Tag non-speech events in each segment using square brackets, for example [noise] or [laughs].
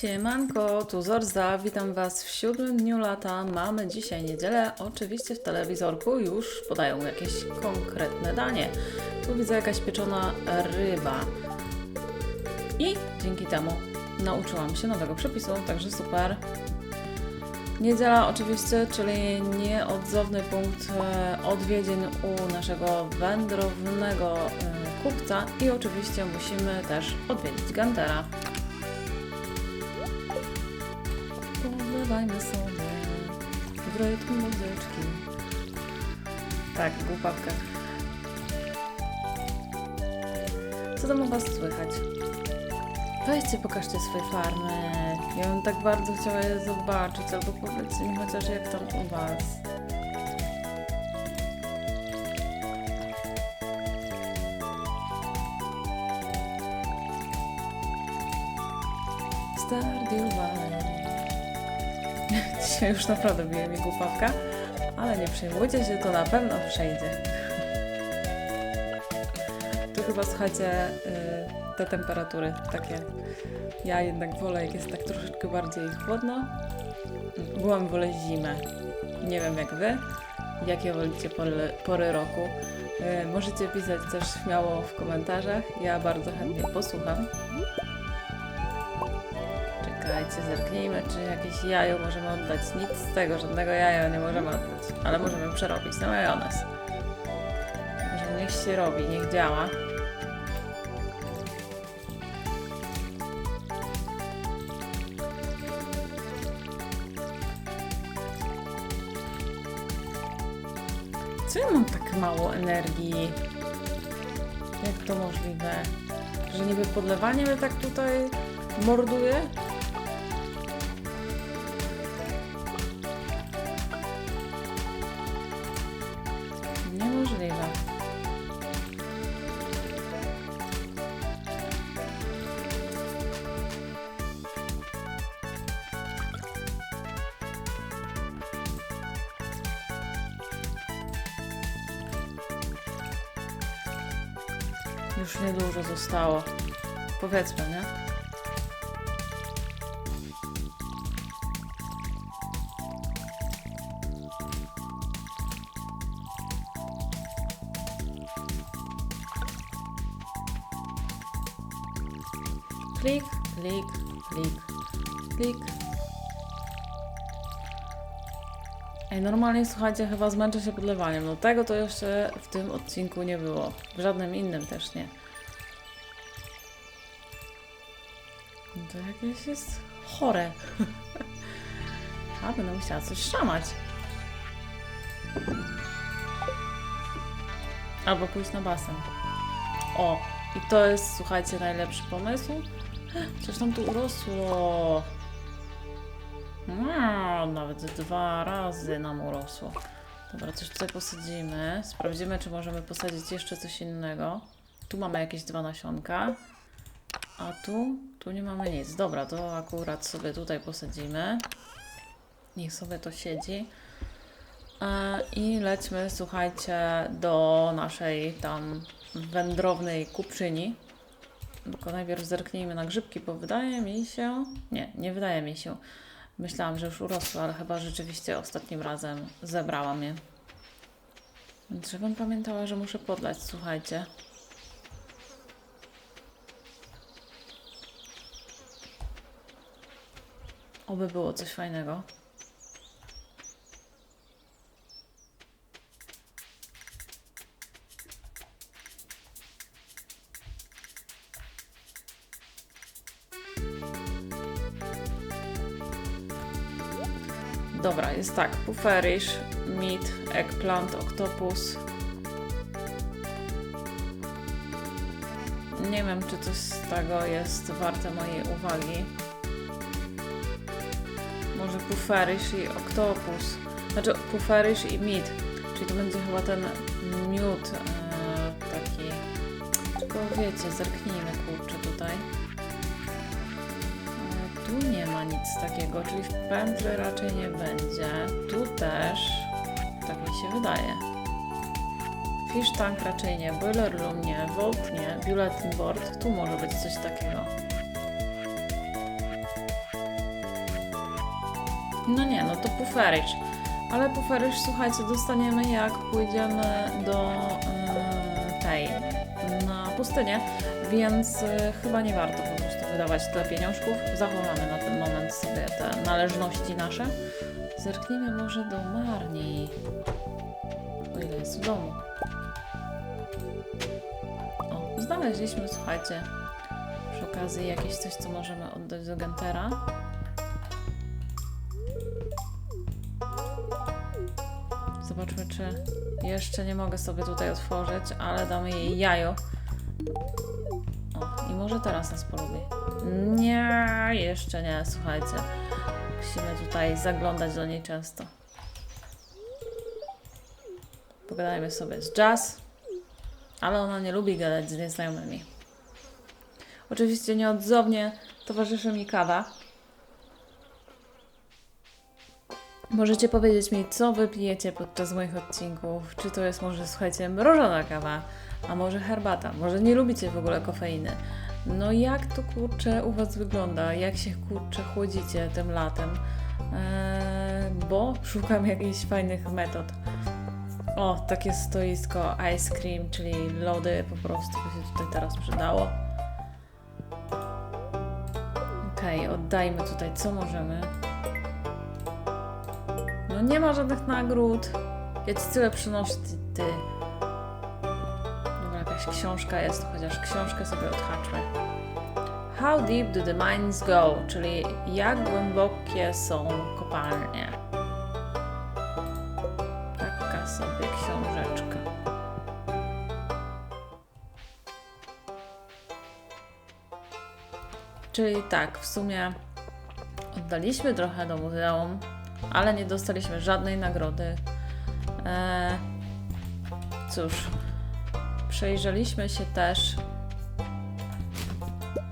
Siemanko, tu Zorza, witam Was w siódmym dniu lata. Mamy dzisiaj niedzielę. Oczywiście w telewizorku już podają jakieś konkretne danie. Tu widzę jakaś pieczona ryba. I dzięki temu nauczyłam się nowego przepisu, także super. Niedziela oczywiście, czyli nieodzowny punkt e, odwiedzin u naszego wędrownego e, kupca i oczywiście musimy też odwiedzić Gantera. Polewajmy sobie w rytm muzyczki. Tak, głupawka. Co tam u Was słychać? Weźcie, pokażcie swoje farmy. Ja bym tak bardzo chciała je zobaczyć, albo powiedzcie mi chociaż jak tam u Was. Dzisiaj już naprawdę bije mi głupawka, ale nie przejmujcie się, to na pewno przejdzie. Tu chyba słuchajcie y, te temperatury takie. Ja jednak wolę, jak jest tak troszeczkę bardziej chłodno. Byłam wolę zimę. Nie wiem jak wy, jakie wolicie pory, pory roku. Y, możecie pisać też śmiało w komentarzach. Ja bardzo chętnie posłucham. Czekajcie, zerknijmy, czy jakieś jajo możemy oddać. Nic z tego, żadnego jaja nie możemy oddać, ale możemy przerobić na majonez. Także niech się robi, niech działa. Co ja mam tak mało energii? Jak to możliwe? Że niby podlewanie mnie tak tutaj morduje? Już niedużo zostało. Powiedzmy, nie? Normalnie słuchajcie, chyba zmęczę się podlewaniem. No tego to jeszcze w tym odcinku nie było. W żadnym innym też nie. No to jakieś jest chore. [laughs] A, będę musiała coś szamać. Albo pójść na basen. O, i to jest, słuchajcie, najlepszy pomysł. [gasps] Coś tam tu urosło. No, nawet dwa razy nam urosło. Dobra, coś tutaj posadzimy. Sprawdzimy, czy możemy posadzić jeszcze coś innego. Tu mamy jakieś dwa nasionka. A tu? Tu nie mamy nic. Dobra, to akurat sobie tutaj posadzimy. Niech sobie to siedzi. E, I lećmy, słuchajcie, do naszej tam wędrownej kupczyni. Tylko najpierw zerknijmy na grzybki, bo wydaje mi się... Nie, nie wydaje mi się. Myślałam, że już urosły, ale chyba rzeczywiście ostatnim razem zebrałam je. Więc żebym pamiętała, że muszę podlać, słuchajcie. Oby było coś fajnego. Tak. Pufferish, meat, eggplant, octopus. Nie wiem, czy coś z tego jest warte mojej uwagi. Może pufferish i octopus. Znaczy pufferish i meat. Czyli to będzie chyba ten miód e, taki. Tylko wiecie, zerknijmy kurczę tutaj. Tu nie ma nic takiego, czyli w pętli raczej nie będzie. Tu też, tak mi się wydaje. Fish tank raczej nie, boiler room nie, vault nie, bulletin board, tu może być coś takiego. No nie, no to puferycz. Ale puferycz, słuchajcie, dostaniemy jak pójdziemy do yy, tej, na pustynię, więc yy, chyba nie warto wydawać tyle pieniążków. Zachowamy na ten moment sobie te należności nasze. Zerknijmy może do Marni. O ile jest w domu. O, znaleźliśmy, słuchajcie, przy okazji jakieś coś, co możemy oddać do Gentera. Zobaczmy, czy jeszcze nie mogę sobie tutaj otworzyć, ale damy jej jajo. Może teraz nas polubi. Nie, jeszcze nie, słuchajcie. Musimy tutaj zaglądać do niej często. Pogadajmy sobie z Jazz, ale ona nie lubi gadać z nieznajomymi. Oczywiście nieodzownie towarzyszy mi kawa. Możecie powiedzieć mi, co wy pijecie podczas moich odcinków? Czy to jest może, słuchajcie, mrożona kawa, a może herbata? Może nie lubicie w ogóle kofeiny? No jak to kurczę u was wygląda? Jak się kurczę chłodzicie tym latem? Eee, bo szukam jakichś fajnych metod. O, takie stoisko ice cream, czyli lody po prostu by się tutaj teraz przydało. Okej, oddajmy tutaj co możemy. No nie ma żadnych nagród. Ja ci tyle przynoszę, ty, ty. Książka jest, chociaż książkę sobie odhaczmy. How deep do the mines go? Czyli jak głębokie są kopalnie. Taka sobie książeczka. Czyli tak, w sumie oddaliśmy trochę do muzeum, ale nie dostaliśmy żadnej nagrody. Eee, cóż, przejrzeliśmy się też.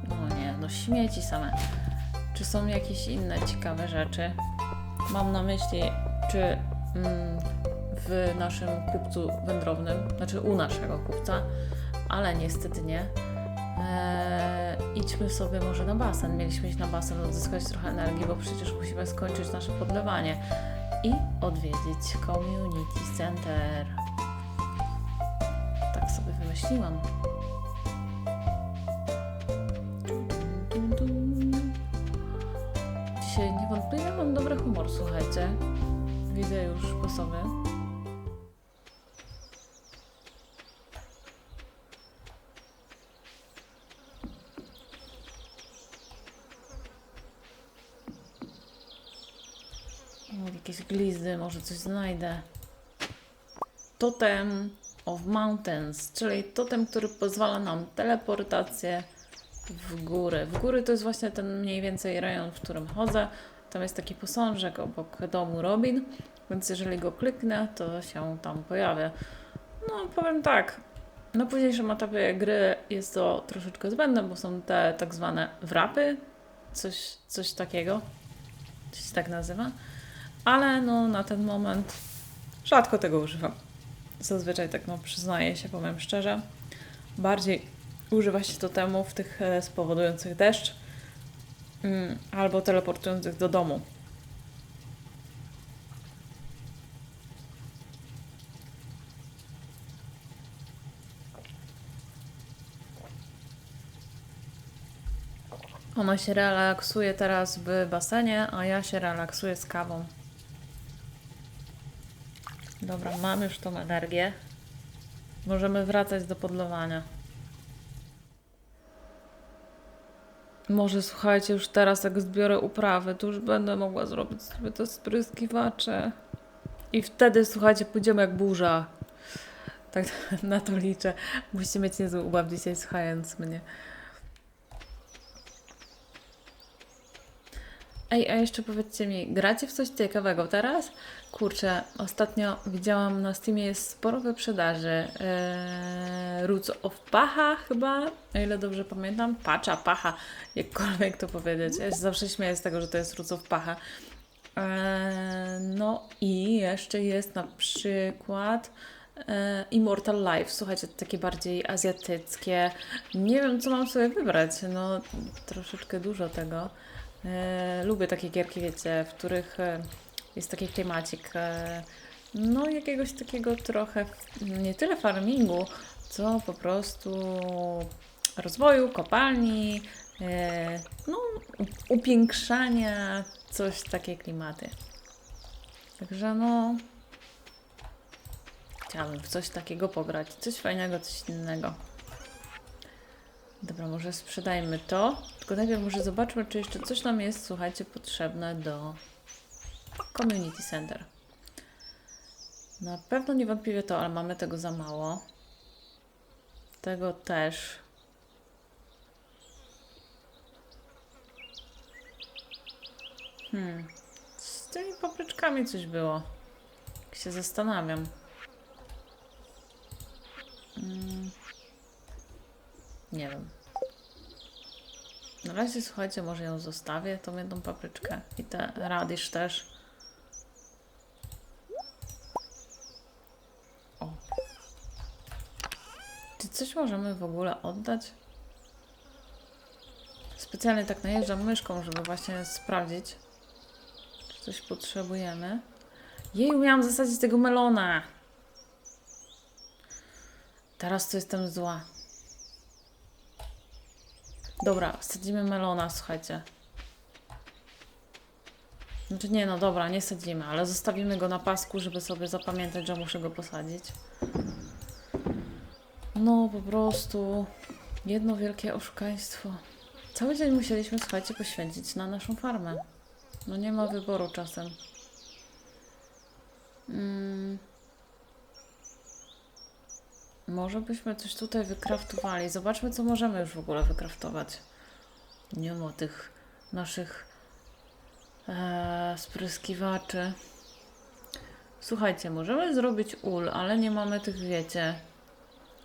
No nie, no śmieci same. Czy są jakieś inne ciekawe rzeczy? Mam na myśli, czy mm, w naszym kupcu wędrownym, znaczy u naszego kupca, ale niestety nie. Eee, idźmy sobie może na basen. Mieliśmy iść na basen, odzyskać trochę energii, bo przecież musimy skończyć nasze podlewanie i odwiedzić Community Center. Wymyśliłam. Dzisiaj niewątpliwie mam dobry humor, słuchajcie. Widzę już po sobie. Jakieś glizdy, może coś znajdę. Totem of Mountains, czyli totem, który pozwala nam teleportację w góry. W góry to jest właśnie ten mniej więcej rejon, w którym chodzę. Tam jest taki posążek obok domu Robin, więc jeżeli go kliknę, to się tam pojawia. No, powiem tak. Na późniejszym etapie gry jest to troszeczkę zbędne, bo są te tak zwane wrapy, coś, coś takiego. Coś tak nazywa ale no na ten moment rzadko tego używam. Zazwyczaj tak no przyznaję się, powiem szczerze. Bardziej używa się totemów tych e, spowodujących deszcz mm, albo teleportujących do domu. Ona się relaksuje teraz w basenie, a ja się relaksuję z kawą. Dobra, mam już tą energię. Możemy wracać do podlewania. Może słuchajcie, już teraz jak zbiorę uprawę, to już będę mogła zrobić sobie te spryskiwacze. I wtedy, słuchajcie, pójdziemy jak burza. Tak [laughs] na to liczę. Musicie mieć niezły ubaw dzisiaj słuchając mnie. Ej, a jeszcze powiedzcie mi, gracie w coś ciekawego teraz? Kurczę, ostatnio widziałam na Steamie jest sporo wyprzedaży. Eee, Roots of Pacha chyba, o ile dobrze pamiętam. Pacza, Pacha, jakkolwiek to powiedzieć. Ja się zawsze śmieję z tego, że to jest Roots of Pacha. Eee, no i jeszcze jest na przykład e, Immortal Life. Słuchajcie, takie bardziej azjatyckie. Nie wiem, co mam sobie wybrać. No, troszeczkę dużo tego. E, lubię takie gierki, wiecie, w których e, jest taki klimacik. E, no, jakiegoś takiego trochę, nie tyle farmingu, co po prostu rozwoju kopalni, e, no, upiększania, coś takie klimaty. Także no, chciałabym w coś takiego pograć, coś fajnego, coś innego. Dobra, może sprzedajmy to, tylko najpierw może zobaczmy, czy jeszcze coś nam jest, słuchajcie, potrzebne do Community Center. Na pewno niewątpliwie to, ale mamy tego za mało. Tego też. Hmm. Z tymi papryczkami coś było. Jak się zastanawiam. Nie wiem. Na razie słuchajcie, może ją zostawię, tą jedną papryczkę. I te radisz też. O. Czy coś możemy w ogóle oddać? Specjalnie tak najeżdżam myszką, żeby właśnie sprawdzić, czy coś potrzebujemy. Jej, miałam zasadzić tego melona. Teraz to jestem zła. Dobra, sadzimy melona, słuchajcie. Znaczy nie, no dobra, nie sadzimy, ale zostawimy go na pasku, żeby sobie zapamiętać, że muszę go posadzić. No, po prostu jedno wielkie oszukaństwo. Cały dzień musieliśmy, słuchajcie, poświęcić na naszą farmę. No nie ma wyboru czasem. Mm. Może byśmy coś tutaj wykraftowali. Zobaczmy, co możemy już w ogóle wykraftować. Nie ma tych naszych e, spryskiwaczy. Słuchajcie, możemy zrobić ul, ale nie mamy tych, wiecie.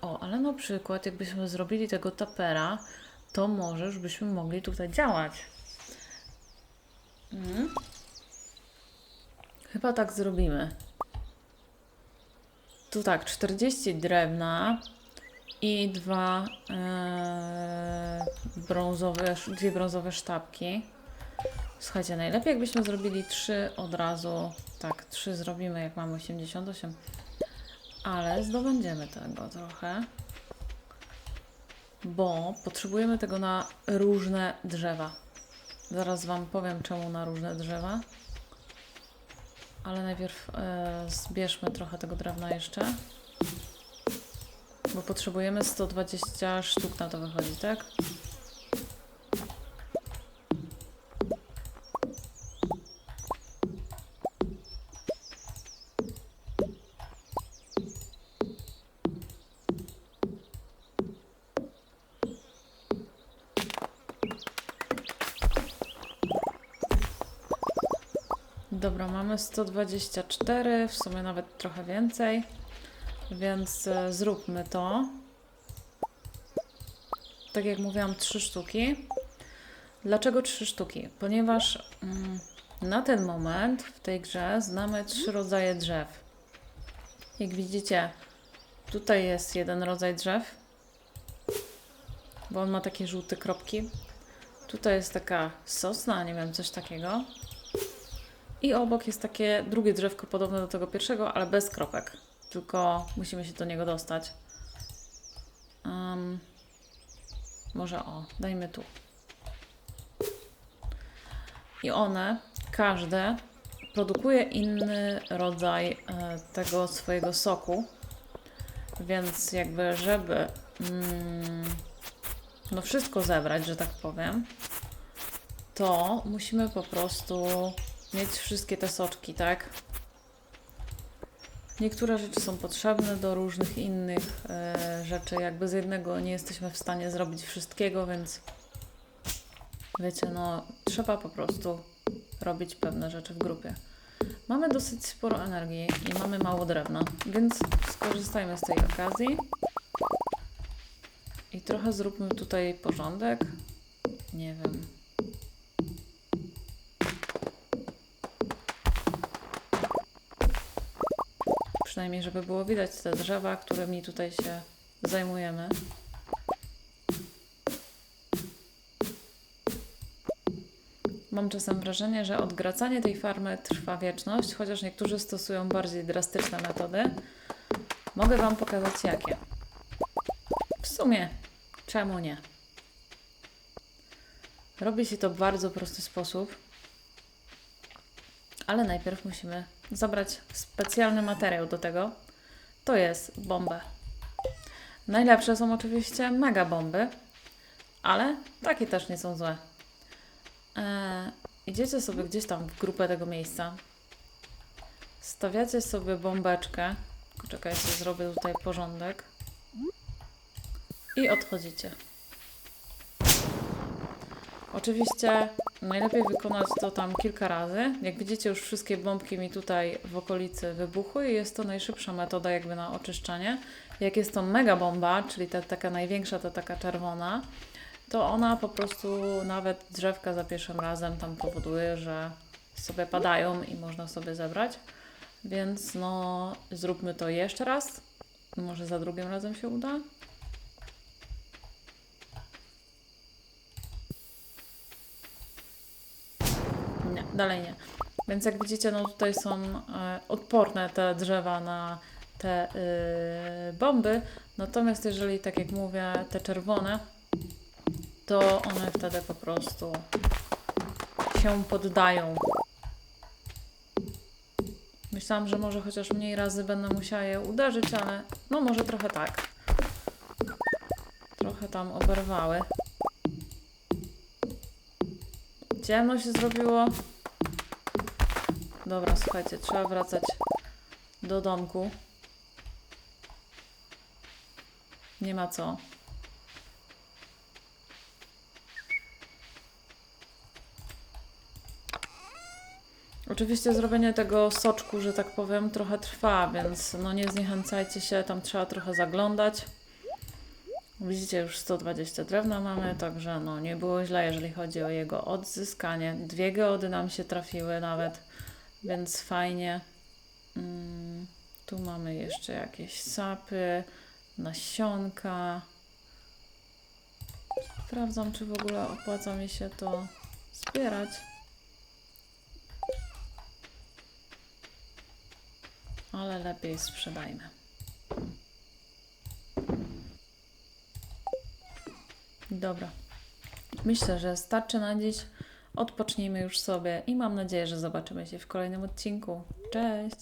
O, ale na przykład, jakbyśmy zrobili tego tapera, to może już byśmy mogli tutaj działać. Mhm. Chyba tak zrobimy. Tu tak, 40 drewna i dwa e, brązowe, dwie brązowe sztabki. Słuchajcie, najlepiej jakbyśmy zrobili trzy od razu. Tak, trzy zrobimy, jak mamy 88. Ale zdobędziemy tego trochę. Bo potrzebujemy tego na różne drzewa. Zaraz Wam powiem, czemu na różne drzewa. Ale najpierw e, zbierzmy trochę tego drewna jeszcze. Bo potrzebujemy 120 sztuk na to wychodzi, tak? Mamy 124, w sumie nawet trochę więcej, więc e, zróbmy to. Tak jak mówiłam, trzy sztuki. Dlaczego trzy sztuki? Ponieważ mm, na ten moment w tej grze znamy trzy rodzaje drzew. Jak widzicie, tutaj jest jeden rodzaj drzew, bo on ma takie żółte kropki. Tutaj jest taka sosna, nie wiem, coś takiego. I obok jest takie drugie drzewko podobne do tego pierwszego, ale bez kropek. Tylko musimy się do niego dostać. Em, może o, dajmy tu. I one, każde, produkuje inny rodzaj e, tego swojego soku. Więc jakby, żeby mm, no wszystko zebrać, że tak powiem, to musimy po prostu mieć wszystkie te soczki, tak? Niektóre rzeczy są potrzebne do różnych innych e, rzeczy. Jakby z jednego nie jesteśmy w stanie zrobić wszystkiego, więc wiecie, no trzeba po prostu robić pewne rzeczy w grupie. Mamy dosyć sporo energii i mamy mało drewna, więc skorzystajmy z tej okazji. I trochę zróbmy tutaj porządek. Nie wiem. Przynajmniej, żeby było widać te drzewa, którymi tutaj się zajmujemy. mam czasem wrażenie, że odgracanie tej farmy trwa wieczność, chociaż niektórzy stosują bardziej drastyczne metody. Mogę Wam pokazać jakie. W sumie, czemu nie? Robi się to w bardzo prosty sposób, ale najpierw musimy zabrać specjalny materiał do tego. To jest bombę. Najlepsze są oczywiście mega bomby, ale takie też nie są złe. Eee, idziecie sobie gdzieś tam w grupę tego miejsca, stawiacie sobie bombeczkę. Czekajcie, zrobię tutaj porządek. I odchodzicie. Oczywiście najlepiej wykonać to tam kilka razy. Jak widzicie, już wszystkie bombki mi tutaj w okolicy wybuchły i jest to najszybsza metoda jakby na oczyszczanie. Jak jest to mega bomba, czyli ta taka największa, ta taka czerwona, to ona po prostu nawet drzewka za pierwszym razem tam powoduje, że sobie padają i można sobie zebrać. Więc no, zróbmy to jeszcze raz. Może za drugim razem się uda. Nie, dalej nie. Więc jak widzicie, no tutaj są e, odporne te drzewa na te y, bomby. Natomiast jeżeli, tak jak mówię, te czerwone, to one wtedy po prostu się poddają. Myślałam, że może chociaż mniej razy będę musiała je uderzyć, ale no może trochę tak. Trochę tam oberwały. Ciemno się zrobiło. Dobra, słuchajcie, trzeba wracać do domku. Nie ma co. Oczywiście zrobienie tego soczku, że tak powiem, trochę trwa, więc no nie zniechęcajcie się, tam trzeba trochę zaglądać. Widzicie, już 120 drewna mamy, także no nie było źle, jeżeli chodzi o jego odzyskanie. Dwie geody nam się trafiły nawet, więc fajnie. Mm, tu mamy jeszcze jakieś sapy, nasionka. Sprawdzam, czy w ogóle opłaca mi się to zbierać. Ale lepiej sprzedajmy. Dobra. Myślę, że starczy na dziś. Odpocznijmy już sobie i mam nadzieję, że zobaczymy się w kolejnym odcinku. Cześć!